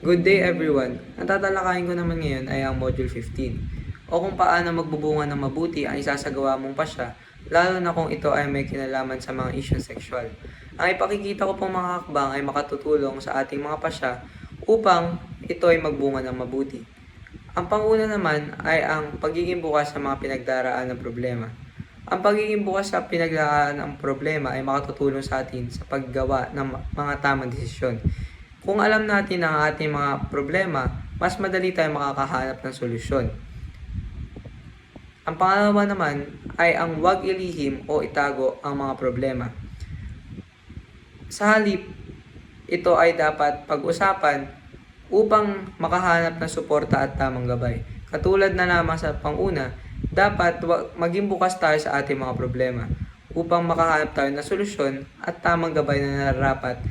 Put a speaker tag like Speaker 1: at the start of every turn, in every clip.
Speaker 1: Good day everyone! Ang tatalakayin ko naman ngayon ay ang Module 15 o kung paano magbubunga ng mabuti ang isasagawa mong pasya lalo na kung ito ay may kinalaman sa mga isyong sexual. Ang ipakikita ko pong mga hakbang ay makatutulong sa ating mga pasya upang ito ay magbunga ng mabuti. Ang panguna naman ay ang pagiging bukas sa mga pinagdaraan ng problema. Ang pagiging bukas sa pinagdaraan ng problema ay makatutulong sa atin sa paggawa ng mga tamang desisyon. Kung alam natin ang ating mga problema, mas madali tayong makakahanap ng solusyon. Ang pangalawa naman ay ang huwag ilihim o itago ang mga problema. Sa halip, ito ay dapat pag-usapan upang makahanap ng suporta at tamang gabay. Katulad na lamang sa panguna, dapat maging bukas tayo sa ating mga problema upang makahanap tayo ng solusyon at tamang gabay na nararapat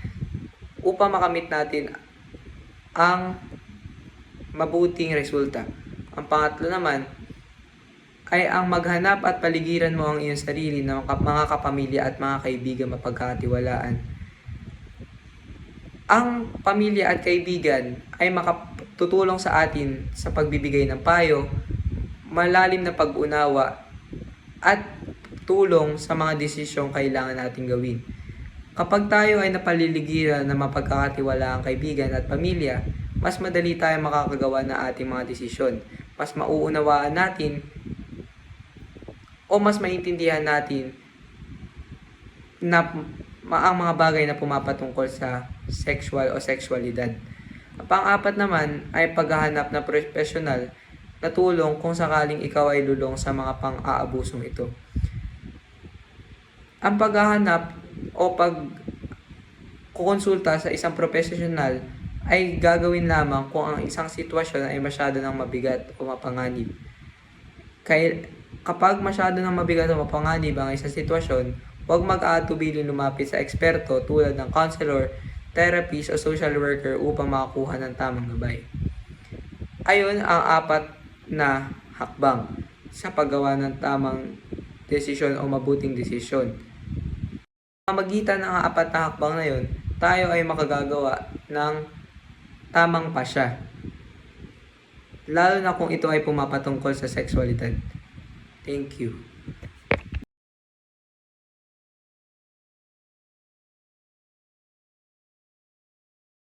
Speaker 1: upang makamit natin ang mabuting resulta. Ang pangatlo naman ay ang maghanap at paligiran mo ang iyong sarili ng mga kapamilya at mga kaibigan mapagkatiwalaan. Ang pamilya at kaibigan ay makatutulong sa atin sa pagbibigay ng payo, malalim na pag-unawa, at tulong sa mga desisyong kailangan nating gawin. Kapag tayo ay napaliligiran ng mapagkakatiwalaang kaibigan at pamilya, mas madali tayong makakagawa ng ating mga desisyon. Mas mauunawaan natin o mas maintindihan natin na ang mga bagay na pumapatungkol sa sexual o sexualidad. Ang pang-apat naman ay paghahanap ng profesional na tulong kung sakaling ikaw ay lulong sa mga pang-aabusong ito. Ang paghahanap o pag kukonsulta sa isang profesional ay gagawin lamang kung ang isang sitwasyon ay masyado ng mabigat o mapanganib. Kaya, kapag masyado ng mabigat o mapanganib ang isang sitwasyon, huwag mag-aatubiling lumapit sa eksperto tulad ng counselor, therapist o social worker upang makakuha ng tamang gabay. Ayon ang apat na hakbang sa paggawa ng tamang desisyon o mabuting desisyon. Sa magitan ng apat na hakbang na yun, tayo ay makagagawa ng tamang pasya. Lalo na kung ito ay pumapatungkol sa sexualidad. Thank you.